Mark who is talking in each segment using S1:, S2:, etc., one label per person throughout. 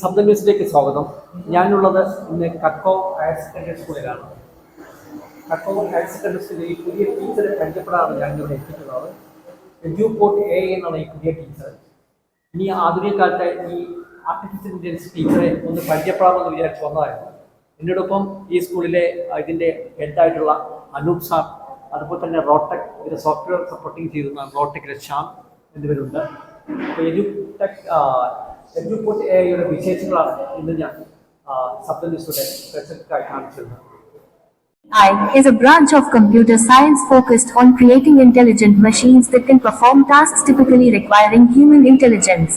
S1: ശബ്ദ ന്യൂസിലേക്ക് സ്വാഗതം. ഞാനുള്ളത് ഇന്ന് കക്കോ ഹയർ സെക്കൻഡറി സ്കൂളിലാണ്. കക്കോ ഹയർ സെക്കൻഡറി സ്കൂളിൽ ഈ പുതിയ ടീച്ചറെ ഞാൻ ഞാനിവിടെ എത്തിയിട്ടുള്ളത്. എഡ്യൂ പോർട്ട് എ എന്നാണ് ഈ പുതിയ ടീച്ചർ. ഇനി ആധുനിക കാലത്തെ ഈ ആർട്ടിഫിഷ്യൽ ഇന്റലിജൻസ് ടീച്ചറെ ഒന്ന് പരിചയപ്പെടാമെന്ന് വിചാരിച്ചു വന്നതായിരുന്നു. എന്നോടൊപ്പം ഈ സ്കൂളിലെ ഇതിന്റെ ഹെഡായിട്ടുള്ള അനൂപ് സാർ അതുപോലെ തന്നെ റോട്ടെക് ഇതിന്റെ സോഫ്റ്റ്വെയർ സപ്പോർട്ടിങ് ചെയ്യുന്ന റോട്ടെക്കിലെ ശ്യാം എന്നിവരുണ്ട്. അപ്പോൾ edutech എഡ്യൂപോർട്ട് എയുടെ വിശേഷങ്ങളാണ് ഇന്ന് ഞാൻ ആ, ശബ്ദ ന്യൂസിലൂടെ പ്രേക്ഷകർക്കായി കാണിച്ചിരുന്നത്
S2: AI is a branch of computer science focused on creating intelligent machines that can perform tasks typically requiring human intelligence.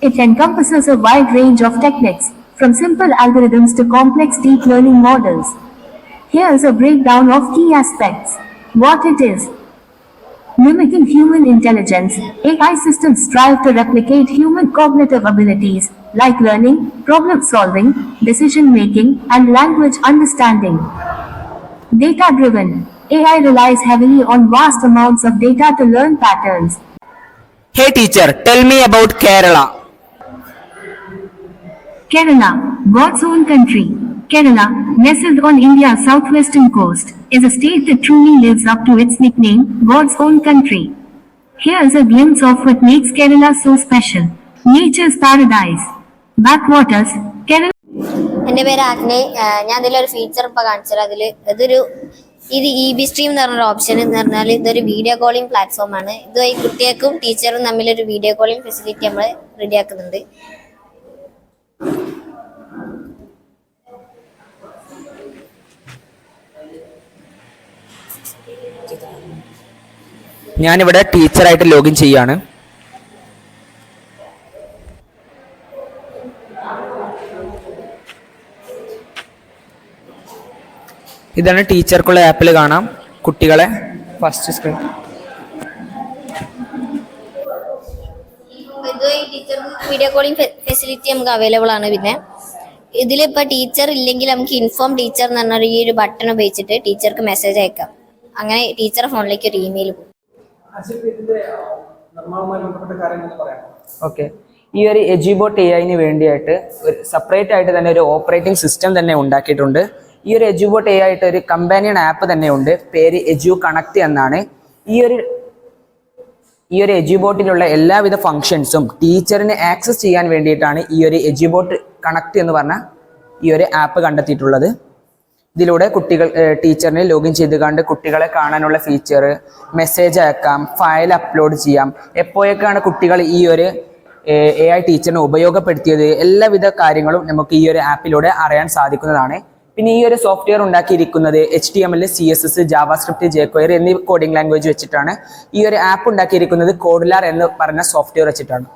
S2: It encompasses a wide range of techniques, from simple algorithms to complex deep learning models. Here's a breakdown of key aspects. What it is. Mimicking human intelligence, AI systems strive to replicate human cognitive abilities like learning, problem solving, decision making, and language understanding. Data driven. AI relies heavily on vast amounts of data to learn patterns.
S3: Hey teacher, tell me about Kerala.
S2: Kerala, God's own country. Kerala, nestled on India's southwestern coast, is a state that truly lives up to its nickname, God's own country. Here is a glimpse of what makes Kerala so special. Nature's paradise. Backwaters, Kerala
S4: എന്റെ പേര് ആഗ്നെ ഞാൻ ഇതിലൊരു feature ഇപ്പോൾ കാണിച്ചത് അതിൽ ഇതൊരു ഇത് E B stream എന്ന് പറഞ്ഞൊരു ഓപ്ഷൻ എന്ന് പറഞ്ഞാൽ ഇതൊരു വീഡിയോ കോളിംഗ് പ്ലാറ്റ്ഫോം ആണ് ഇതുവഴി കുട്ടികൾക്കും ടീച്ചറും തമ്മിലൊരു വീഡിയോ കോളിംഗ് ഫെസിലിറ്റി നമ്മൾ റെഡിയാക്കുന്നുണ്ട്
S3: ഞാനിവിടെ ടീച്ചറായിട്ട് ലോഗിൻ ചെയ്യാണ് ഇതാണ് ടീച്ചർക്കുള്ള ആപ്പിൽ കാണാം കുട്ടികളെ.
S4: First screen video calling facility നമുക്ക് അവൈലബിൾ ആണ് പിന്നെ. ഇതിലിപ്പോൾ ടീച്ചർ ഇല്ലെങ്കിൽ നമുക്ക് ഇൻഫോം ടീച്ചർ എന്ന് പറഞ്ഞ ഈ ഒരു ബട്ടൺ ഉപയോഗിച്ചിട്ട് ടീച്ചർക്ക് മെസ്സേജ് അയക്കാം. അങ്ങനെ ടീച്ചറെ ഫോണിലേക്ക് ഒരു ഇമെയിൽ പോകും.
S3: ഓക്കെ. ഈ ഒരു എജിബോട്ട് എ ഐന് വേണ്ടിയായിട്ട് ഒരു സെപ്പറേറ്റ് ആയിട്ട് തന്നെ ഒരു ഓപ്പറേറ്റിംഗ് സിസ്റ്റം തന്നെ ഉണ്ടാക്കിയിട്ടുണ്ട്. ഈ ഒരു എജുബോട്ട് എ ആയിട്ട് ഒരു കമ്പാനിയൻ ആപ്പ് തന്നെ ഉണ്ട്. പേര് എജു കണക്ട് എന്നാണ്. ഈ ഒരു ഈ ഒരു എജുബോട്ടിലുള്ള എല്ലാവിധ ഫങ്ഷൻസും ടീച്ചറിന് ആക്സസ് ചെയ്യാൻ വേണ്ടിയിട്ടാണ് ഈ ഒരു എജുബോട്ട് കണക്ട് എന്ന് പറഞ്ഞ ഈ ഒരു ആപ്പ് കണ്ടെത്തിയിട്ടുള്ളത്. ഇതിലൂടെ കുട്ടികൾ ടീച്ചറിനെ ലോഗിൻ ചെയ്ത് കണ്ട് കുട്ടികളെ കാണാനുള്ള ഫീച്ചർ മെസ്സേജ് അയക്കാം ഫയൽ അപ്ലോഡ് ചെയ്യാം. എപ്പോഴൊക്കെയാണ് കുട്ടികൾ ഈ ഒരു എ ഐ ടീച്ചറിനെ ഉപയോഗപ്പെടുത്തിയത്? എല്ലാവിധ കാര്യങ്ങളും നമുക്ക് ഈ ഒരു ആപ്പിലൂടെ അറിയാൻ സാധിക്കുന്നതാണ്. പിന്നെ ഈ ഒരു സോഫ്റ്റ്വെയർ ഉണ്ടാക്കിയിരിക്കുന്നത് H T M L C S S JavaScript jQuery എന്നീ കോഡിംഗ് ലാംഗ്വേജ് വെച്ചിട്ടാണ്. ഈ ഒരു ആപ്പ് ഉണ്ടാക്കിയിരിക്കുന്നത് കോഡുലാർ എന്ന് പറഞ്ഞ സോഫ്റ്റ്വെയർ വെച്ചിട്ടാണ്.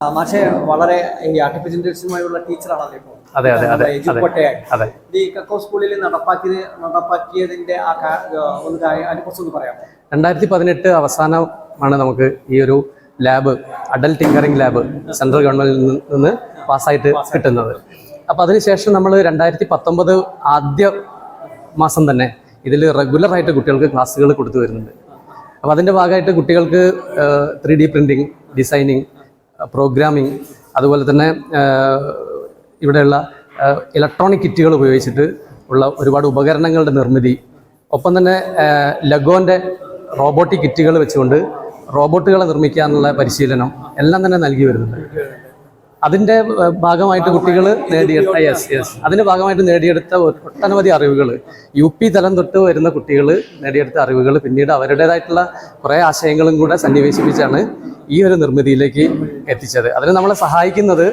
S1: മാഷെ വളരെ ഈ ആർട്ടിഫിഷ്യൽ ഇന്റലിജൻസുമായുള്ള ടീച്ചറാണല്ലോ ഇപ്പോൾ
S5: അതെ, അതെ, അതെ, അതെ.
S1: ഈ കക്കോ സ്കൂളിൽ നടപ്പാക്കിയത് നടപ്പാക്കിയതിന്റെ ആ ഒന്ന് കാര്യം അതിനെക്കുറിച്ച് ഒന്ന്
S5: രണ്ടായിരത്തി പതിനെട്ട് അവസാനമാണ് നമുക്ക് ഈ ഒരു lab Atal tinkering lab central ഗവൺമെന്റിൽ നിന്ന് നിന്ന് പാസ്സായിട്ട് കിട്ടുന്നത്. അപ്പോൾ അതിനുശേഷം നമ്മൾ രണ്ടായിരത്തി പത്തൊമ്പത് ആദ്യ മാസം തന്നെ ഇതിൽ റെഗുലറായിട്ട് കുട്ടികൾക്ക് ക്ലാസ്സുകൾ കൊടുത്തു വരുന്നുണ്ട്. അപ്പോൾ അതിന്റെ ഭാഗമായിട്ട് കുട്ടികൾക്ക് three D printing designing programming അതുപോലെ തന്നെ ഇവിടെയുള്ള ഇലക്ട്രോണിക് കിറ്റുകൾ ഉപയോഗിച്ചിട്ട് ഉള്ള ഒരുപാട് ഉപകരണങ്ങളുടെ നിർമ്മിതി. ഒപ്പം തന്നെ ലഗോന്റെ റോബോട്ടിക് കിറ്റുകൾ വെച്ചുകൊണ്ട് റോബോട്ടുകളെ നിർമ്മിക്കുക എന്നുള്ള പരിശീലനം എല്ലാം തന്നെ നൽകി വരുന്നുണ്ട്. അതിന്റെ ഏഹ്, ഭാഗമായിട്ട് കുട്ടികൾ നേടിയെടുത്ത യെസ് യെസ്. അതിന്റെ ഭാഗമായിട്ട് നേടിയെടുത്ത ഒട്ടനവധി അറിവുകൾ. യു പി തലം തൊട്ട് വരുന്ന കുട്ടികൾ നേടിയെടുത്ത അറിവുകൾ. പിന്നീട് അവരുടേതായിട്ടുള്ള കുറേ ആശയങ്ങളും കൂടെ സന്നിവേശിപ്പിച്ചാണ് ഈ ഒരു നിർമ്മിതിയിലേക്ക് എത്തിച്ചത്. അതിന് നമ്മളെ സഹായിക്കുന്നത്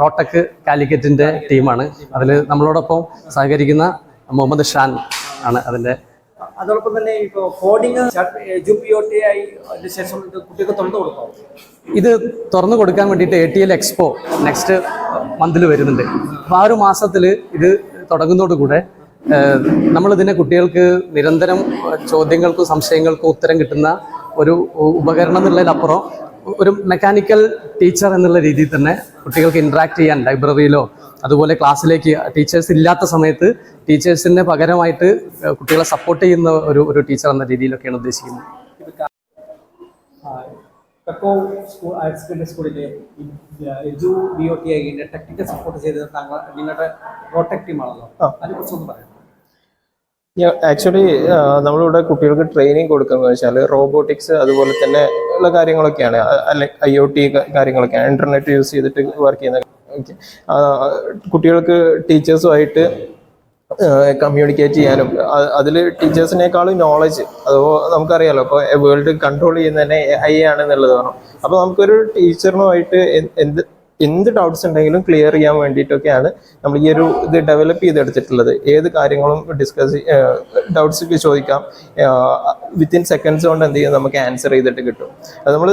S5: റോട്ടക്ക് കാലിക്കറ്റിന്റെ ടീമാണ്. അതിൽ നമ്മളോടൊപ്പം സഹകരിക്കുന്ന മുഹമ്മദ് ഷാൻ ആണ് അതിന്റെ
S1: അതോടൊപ്പം തന്നെ ഇപ്പോൾ ഒ ടി ആയി അതിന് ശേഷം കുട്ടികൾക്ക് തുറന്നു കൊടുക്കാം.
S5: ഇത് തുറന്നു കൊടുക്കാൻ വേണ്ടിയിട്ട് A T L expo next മന്തിൽ വരുന്നുണ്ട്. അപ്പോൾ ആ ഒരു മാസത്തിൽ ഇത് തുടങ്ങുന്നതോടുകൂടെ നമ്മളിതിനെ കുട്ടികൾക്ക് നിരന്തരം ചോദ്യങ്ങൾക്കും സംശയങ്ങൾക്കും ഉത്തരം കിട്ടുന്ന ഒരു ഉപകരണം എന്നുള്ളതിനപ്പുറം ഒരു മെക്കാനിക്കൽ ടീച്ചർ എന്നുള്ള രീതിയിൽ തന്നെ കുട്ടികൾക്ക് ഇൻട്രാക്ട് ചെയ്യാൻ ലൈബ്രറിയിലോ അതുപോലെ ക്ലാസ്സിലേക്ക് ടീച്ചേഴ്സ് ഇല്ലാത്ത സമയത്ത് ടീച്ചേഴ്സിന് പകരമായിട്ട് കുട്ടികളെ സപ്പോർട്ട് ചെയ്യുന്ന ഒരു ഒരു ടീച്ചർ എന്ന രീതിയിലൊക്കെയാണ് ഉദ്ദേശിക്കുന്നത്.
S1: കക്കോ സ്കൂൾ ഹയർ സെക്കൻഡറി സ്കൂളിലെ എജു ബി ഒ ടി ഐന്റെ ടെക്നിക്കൽ സപ്പോർട്ട് ചെയ്തത് താങ്കൾ നിങ്ങളുടെ പ്രോട്ടക്ട് ടീമാണല്ലോ അതിനെക്കുറിച്ചൊന്ന് പറയാം
S6: ആക്ച്വലി നമ്മളിവിടെ കുട്ടികൾക്ക് ട്രെയിനിങ് കൊടുക്കുന്നത് വെച്ചാൽ റോബോട്ടിക്സ് അതുപോലെ തന്നെ ഉള്ള കാര്യങ്ങളൊക്കെയാണ്. അല്ലെ ഐ ഒ ടി കാര്യങ്ങളൊക്കെയാണ് ഇന്റർനെറ്റ് യൂസ് ചെയ്തിട്ട് വർക്ക് ചെയ്യുന്ന കുട്ടികൾക്ക് ടീച്ചേഴ്സുമായിട്ട് കമ്മ്യൂണിക്കേറ്റ് ചെയ്യാനും അതിൽ ടീച്ചേഴ്സിനേക്കാളും നോളജ് അതോ നമുക്കറിയാലോ ഇപ്പോൾ വേൾഡ് കൺട്രോൾ ചെയ്യുന്നതന്നെ ഐ ആണെന്നുള്ളത് പറഞ്ഞു അപ്പോൾ നമുക്കൊരു ടീച്ചറിനുമായിട്ട് എന്ത് എന്ത് ഡൗട്ട്സ് ഉണ്ടെങ്കിലും ക്ലിയർ ചെയ്യാൻ വേണ്ടിയിട്ടൊക്കെയാണ് നമ്മൾ ഈ ഒരു ഇത് ഡെവലപ്പ് ചെയ്തെടുത്തിട്ടുള്ളത്. ഏത് കാര്യങ്ങളും ഡിസ്കസ് ഡൗട്ട്സ് ചോദിക്കാം. വിത്തിൻ സെക്കൻഡ്സ് കൊണ്ട് എന്ത് ചെയ്യും? നമുക്ക് ആൻസർ ചെയ്തിട്ട് കിട്ടും. അത് നമ്മൾ